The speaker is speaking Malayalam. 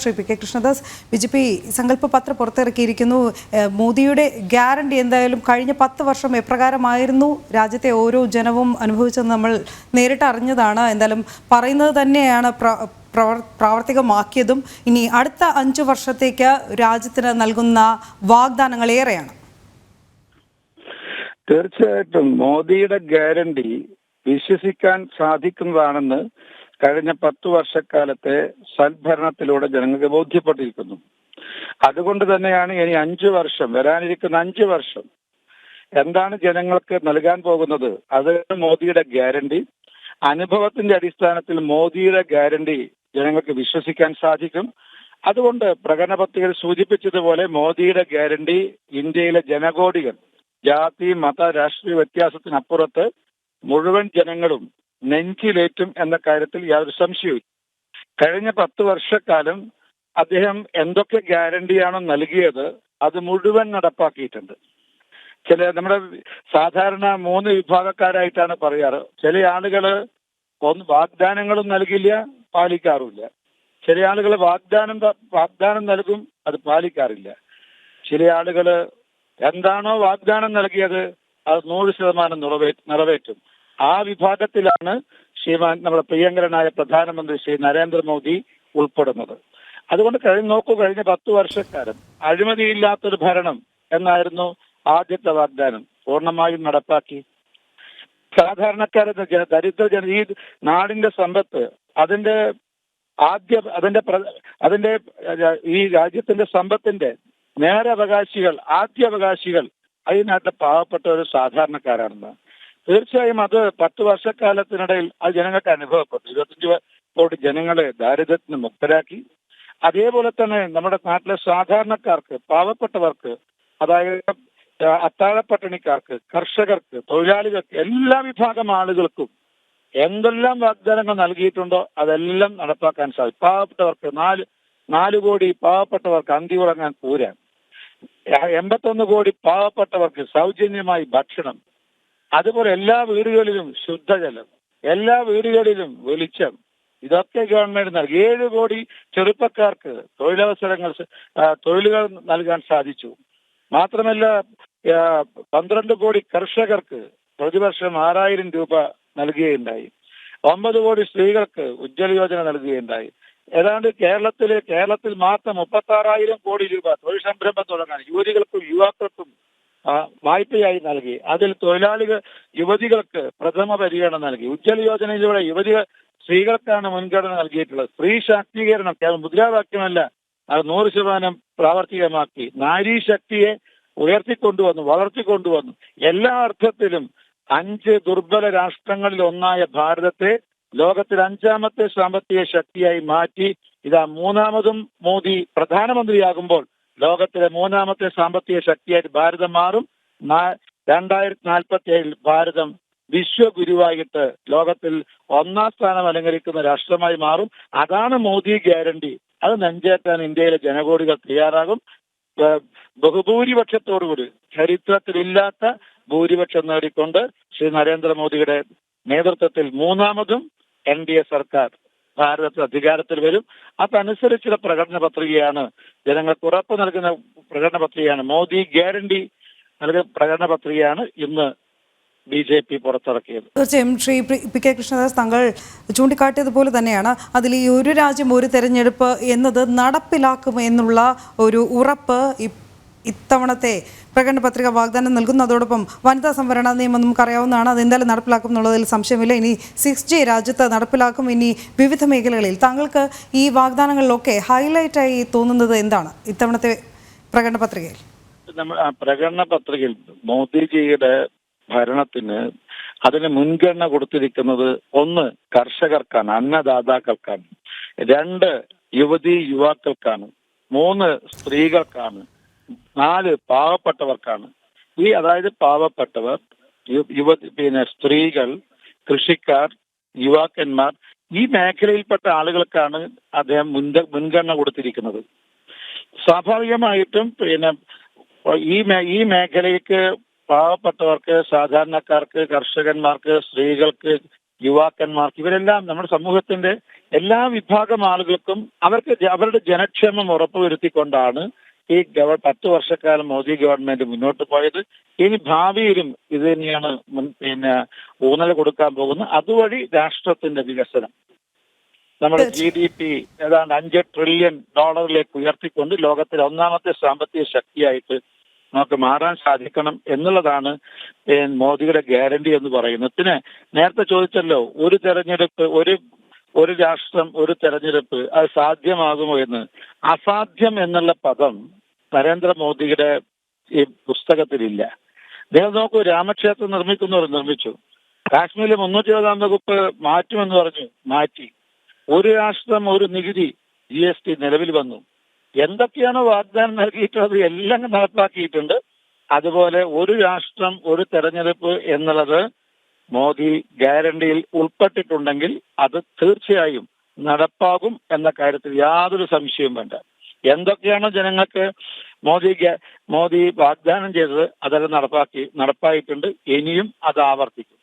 Shri P K Krishnadas B J P സങ്കല്പ പത്രം പുറത്തിറക്കിയിരിക്കുന്നു മോദിയുടെ ഗ്യാരണ്ടി എന്തായാലും കഴിഞ്ഞ പത്ത് വർഷം എപ്രകാരമായിരുന്നു രാജ്യത്തെ ഓരോ ജനവും അനുഭവിച്ചത് നമ്മൾ നേരിട്ട് അറിഞ്ഞതാണ്. എന്തായാലും പറയുന്നത് തന്നെയാണ് പ്രാവർത്തികമാക്കിയതും. ഇനി അടുത്ത അഞ്ചു വർഷത്തേക്ക് രാജ്യത്തിന് നൽകുന്ന വാഗ്ദാനങ്ങൾ ഏറെയാണ്. തീർച്ചയായിട്ടും മോദിയുടെ ഗ്യാരണ്ടി വിശ്വസിക്കാൻ സാധിക്കുന്നതാണെന്ന് കഴിഞ്ഞ പത്തു വർഷക്കാലത്തെ സൽഭരണത്തിലൂടെ ജനങ്ങൾക്ക് ബോധ്യപ്പെട്ടിരിക്കുന്നു. അതുകൊണ്ട് തന്നെയാണ് ഇനി അഞ്ചു വർഷം വരാനിരിക്കുന്ന അഞ്ചു വർഷം എന്താണ് ജനങ്ങൾക്ക് നൽകാൻ പോകുന്നത്? അത് മോദിയുടെ ഗ്യാരണ്ടി. അനുഭവത്തിന്റെ അടിസ്ഥാനത്തിൽ മോദിയുടെ ഗ്യാരണ്ടി ജനങ്ങൾക്ക് വിശ്വസിക്കാൻ സാധിക്കും. അതുകൊണ്ട് പ്രകടന പത്രികയിൽ സൂചിപ്പിച്ചതുപോലെ മോദിയുടെ ഗ്യാരണ്ടി ഇന്ത്യയിലെ ജനകോടികൾ ജാതി മത രാഷ്ട്രീയ വ്യത്യാസത്തിനപ്പുറത്ത് മുഴുവൻ ജനങ്ങളും നെഞ്ചിലേറ്റും എന്ന കാര്യത്തിൽ യാതൊരു സംശയവും കഴിഞ്ഞ പത്ത് വർഷക്കാലം അദ്ദേഹം എന്തൊക്കെ ഗ്യാരണ്ടിയാണോ നൽകിയത് അത് മുഴുവൻ നടപ്പാക്കിയിട്ടുണ്ട്. ചില നമ്മുടെ സാധാരണ മൂന്ന് വിഭാഗക്കാരായിട്ടാണ് പറയാറ്. ചില ഒന്ന് വാഗ്ദാനങ്ങളും നൽകില്ല പാലിക്കാറുമില്ല. ചില ആളുകൾ വാഗ്ദാനം വാഗ്ദാനം നൽകും അത് പാലിക്കാറില്ല. ചില ആളുകൾ എന്താണോ വാഗ്ദാനം നൽകിയത് അത് നൂറ് ശതമാനം നിറവേ നിറവേറ്റും. ആ വിഭാഗത്തിലാണ് ശ്രീമാൻ നമ്മുടെ പ്രിയങ്കരനായ പ്രധാനമന്ത്രി ശ്രീ നരേന്ദ്രമോദി ഉൾപ്പെടുന്നത്. അതുകൊണ്ട് കഴിഞ്ഞ നോക്കൂ കഴിഞ്ഞ പത്ത് വർഷക്കാലം അഴിമതിയില്ലാത്തൊരു ഭരണം എന്നായിരുന്നു ആദ്യത്തെ വാഗ്ദാനം. പൂർണമായും നടപ്പാക്കി. സാധാരണക്കാരെ ദരിദ്ര ജന ഈ നാടിന്റെ സമ്പത്ത് അതിന്റെ ആദ്യ അതിന്റെ അതിന്റെ ഈ രാജ്യത്തിന്റെ സമ്പത്തിന്റെ നേരവകാശികൾ ആദ്യ അവകാശികൾ അതിനകത്ത് പാവപ്പെട്ട ഒരു സാധാരണക്കാരാണെന്ന് തീർച്ചയായും അത് പത്ത് വർഷക്കാലത്തിനിടയിൽ അത് ജനങ്ങൾക്ക് അനുഭവപ്പെട്ടു. ഇരുപത്തഞ്ച് കോടി ജനങ്ങളെ ദാരിദ്ര്യത്തിന് മുക്തരാക്കി. അതേപോലെ തന്നെ നമ്മുടെ നാട്ടിലെ സാധാരണക്കാർക്ക് പാവപ്പെട്ടവർക്ക് അതായത് അത്താഴപ്പട്ടിണിക്കാർക്ക് കർഷകർക്ക് തൊഴിലാളികൾക്ക് എല്ലാ വിഭാഗം ആളുകൾക്കും എന്തെല്ലാം വാഗ്ദാനങ്ങൾ നൽകിയിട്ടുണ്ടോ അതെല്ലാം നടപ്പാക്കാൻ സാധിക്കും. പാവപ്പെട്ടവർക്ക് നാല് നാല് കോടി പാവപ്പെട്ടവർക്ക് അന്തി ഉറങ്ങാൻ പൂരാൻ. എൺപത്തൊന്ന് കോടി പാവപ്പെട്ടവർക്ക് സൗജന്യമായി ഭക്ഷണം അതുപോലെ എല്ലാ വീടുകളിലും ശുദ്ധജലം എല്ലാ വീടുകളിലും വെളിച്ചം ഇതൊക്കെ ഗവൺമെന്റ് നൽകി. ഏഴ് കോടി ചെറുപ്പക്കാർക്ക് തൊഴിലവസരങ്ങൾ തൊഴിലുകൾ നൽകാൻ സാധിച്ചു. മാത്രമല്ല പന്ത്രണ്ട് കോടി കർഷകർക്ക് പ്രതിവർഷം ആറായിരം രൂപ നൽകുകയുണ്ടായി. ഒമ്പത് കോടി സ്ത്രീകൾക്ക് ഉജ്ജ്വല യോജന നൽകുകയുണ്ടായി. ഏതാണ്ട് കേരളത്തിലെ കേരളത്തിൽ മാത്രം മുപ്പത്തി ആറായിരം കോടി രൂപ തൊഴിൽ സംരംഭം തുടങ്ങാൻ യുവതികൾക്കും യുവാക്കൾക്കും വായ്പയായി നൽകി. അതിൽ തൊഴിലാളികൾ യുവതികൾക്ക് പ്രഥമ പരിഗണന നൽകി. ഉജ്ജ്വല യോജനയിലൂടെ യുവതികൾ സ്ത്രീകൾക്കാണ് മുൻഗണന നൽകിയിട്ടുള്ളത്. സ്ത്രീ ശാക്തീകരണം കേവലം മുദ്രാവാക്യമല്ല അത് നൂറ് ശതമാനം പ്രാവർത്തികമാക്കി. നാരീ ശക്തിയെ ഉയർത്തിക്കൊണ്ടുവന്നു വളർത്തിക്കൊണ്ടുവന്നു. എല്ലാ അർത്ഥത്തിലും അഞ്ച് ദുർബല രാഷ്ട്രങ്ങളിൽ ഒന്നായ ഭാരതത്തെ ലോകത്തിൽ അഞ്ചാമത്തെ സാമ്പത്തിക ശക്തിയായി മാറ്റി. ഇതാ മൂന്നാമതും മോദി പ്രധാനമന്ത്രിയാകുമ്പോൾ ലോകത്തിലെ മൂന്നാമത്തെ സാമ്പത്തിക ശക്തിയായിട്ട് ഭാരതം മാറും. രണ്ടായിരത്തി നാൽപ്പത്തി ഏഴിൽ ഭാരതം വിശ്വഗുരുവായിട്ട് ലോകത്തിൽ ഒന്നാം സ്ഥാനം അലങ്കരിക്കുന്ന രാഷ്ട്രമായി മാറും. അതാണ് മോദി ഗ്യാരണ്ടി. അത് നെഞ്ചേറ്റാൻ ഇന്ത്യയിലെ ജനകോടികൾ തയ്യാറാകും. ബഹുഭൂരിപക്ഷത്തോടുകൂടി ചരിത്രത്തിലില്ലാത്ത ഭൂരിപക്ഷം നേടിക്കൊണ്ട് ശ്രീ നരേന്ദ്രമോദിയുടെ നേതൃത്വത്തിൽ മൂന്നാമതും എൻ ഡി എ സർക്കാർ. ഭാരതത്തിൽ അധികാരത്തിൽ വരും. അതനുസരിച്ചുള്ള പ്രകടന പത്രികയാണ് ജനങ്ങൾക്ക് ഉറപ്പ് നൽകുന്ന പ്രകടന പത്രികയാണ്. മോദി ഗ്യാരണ്ടി നൽകുന്ന പ്രകടന പത്രികയാണ് ഇന്ന് ബി ജെ പി പുറത്തിറക്കിയത്. തീർച്ചയായും ശ്രീ പി- കെ കൃഷ്ണദാസ് താങ്കൾ ചൂണ്ടിക്കാട്ടിയതുപോലെ തന്നെയാണ് അതിൽ ഈ ഒരു രാജ്യം ഒരു തെരഞ്ഞെടുപ്പ് എന്നത് നടപ്പിലാക്കും എന്നുള്ള ഒരു ഉറപ്പ് ഇത്തവണത്തെ പ്രകടന പത്രിക വാഗ്ദാനം നൽകുന്നു. അതോടൊപ്പം വനിതാ സംവരണ നിയമം നമുക്കറിയാവുന്നതാണ്. അത് എന്തായാലും നടപ്പിലാക്കും എന്നുള്ളതിൽ സംശയമില്ല. ഇനി സിക്സ് ജി രാജ്യത്ത് നടപ്പിലാക്കും. ഇനി വിവിധ മേഖലകളിൽ താങ്കൾക്ക് ഈ വാഗ്ദാനങ്ങളിലൊക്കെ ഹൈലൈറ്റായി തോന്നുന്നത് എന്താണ് ഇത്തവണത്തെ പ്രകടന പത്രികയിൽ? പ്രകടന പത്രികയിൽ മോദിജിയുടെ ഭരണത്തിന് അതിന് മുൻഗണന കൊടുത്തിരിക്കുന്നത് ഒന്ന് കർഷകർക്കാണ് അന്നദാതാക്കൾക്കാണ് രണ്ട് യുവതി യുവാക്കൾക്കാണ് മൂന്ന് സ്ത്രീകൾക്കാണ്. നാല് പാവപ്പെട്ടവർക്കാണ്. ഈ അതായത് പാവപ്പെട്ടവർ യുവ പിന്നെ സ്ത്രീകൾ കൃഷിക്കാർ യുവാക്കന്മാർ ഈ മേഖലയിൽപ്പെട്ട ആളുകൾക്കാണ് അദ്ദേഹം മുൻ മുൻഗണന കൊടുത്തിരിക്കുന്നത്. സ്വാഭാവികമായിട്ടും പിന്നെ ഈ ഈ മേഖലയ്ക്ക് പാവപ്പെട്ടവർക്ക് സാധാരണക്കാർക്ക് കർഷകന്മാർക്ക് സ്ത്രീകൾക്ക് യുവാക്കന്മാർക്ക് ഇവരെല്ലാം നമ്മുടെ സമൂഹത്തിന്റെ എല്ലാ വിഭാഗം ആളുകൾക്കും അവർക്ക് അവരുടെ ജനക്ഷേമം ഉറപ്പുവരുത്തിക്കൊണ്ടാണ് ഈ ഗവ പത്ത് വർഷക്കാലം മോദി ഗവൺമെന്റ് മുന്നോട്ട് പോയത്. ഇനി ഭാവിയിലും ഇത് തന്നെയാണ് പിന്നെ ഊന്നൽ കൊടുക്കാൻ പോകുന്നത്. അതുവഴി രാഷ്ട്രത്തിന്റെ വികസനം. നമ്മുടെ ജി ഡി പി ഏതാണ്ട് അഞ്ച് ട്രില്യൺ ഡോളറിലേക്ക് ഉയർത്തിക്കൊണ്ട് ലോകത്തിലെ ഒന്നാമത്തെ സാമ്പത്തിക ശക്തിയായിട്ട് നമുക്ക് മാറാൻ സാധിക്കണം എന്നുള്ളതാണ് മോദിയുടെ ഗ്യാരണ്ടി എന്ന് പറയുന്നത്. പിന്നെ നേരത്തെ ചോദിച്ചല്ലോ ഒരു തെരഞ്ഞെടുപ്പ് ഒരു ഒരു രാഷ്ട്രം ഒരു തെരഞ്ഞെടുപ്പ് അത് സാധ്യമാകുമോ എന്ന്. അസാധ്യം എന്നുള്ള പദം നരേന്ദ്രമോദിയുടെ ഈ പുസ്തകത്തിലില്ല. അദ്ദേഹം നോക്കൂ രാമക്ഷേത്രം നിർമ്മിക്കുന്നവർ നിർമ്മിച്ചു. കാശ്മീരിലെ മുന്നൂറ്റി ഇരുപതാം വകുപ്പ് മാറ്റുമെന്ന് പറഞ്ഞു മാറ്റി. ഒരു രാഷ്ട്രം ഒരു നികുതി ജി എസ് ടി നിലവിൽ വന്നു. എന്തൊക്കെയാണോ വാഗ്ദാനം നൽകിയിട്ടുള്ളത് എല്ലാം നടപ്പാക്കിയിട്ടുണ്ട്. അതുപോലെ ഒരു രാഷ്ട്രം ഒരു തെരഞ്ഞെടുപ്പ് എന്നുള്ളത് മോദി ഗ്യാരണ്ടിയിൽ ഉൾപ്പെട്ടിട്ടുണ്ടെങ്കിൽ അത് തീർച്ചയായും നടപ്പാകും എന്ന കാര്യത്തിൽ യാതൊരു സംശയവും വേണ്ട. എന്തൊക്കെയാണോ ജനങ്ങൾക്ക് മോദി മോദി വാഗ്ദാനം ചെയ്തത് അതെല്ലാം നടപ്പാക്കി നടപ്പായിട്ടുണ്ട്. ഇനിയും അത് ആവർത്തിക്കും.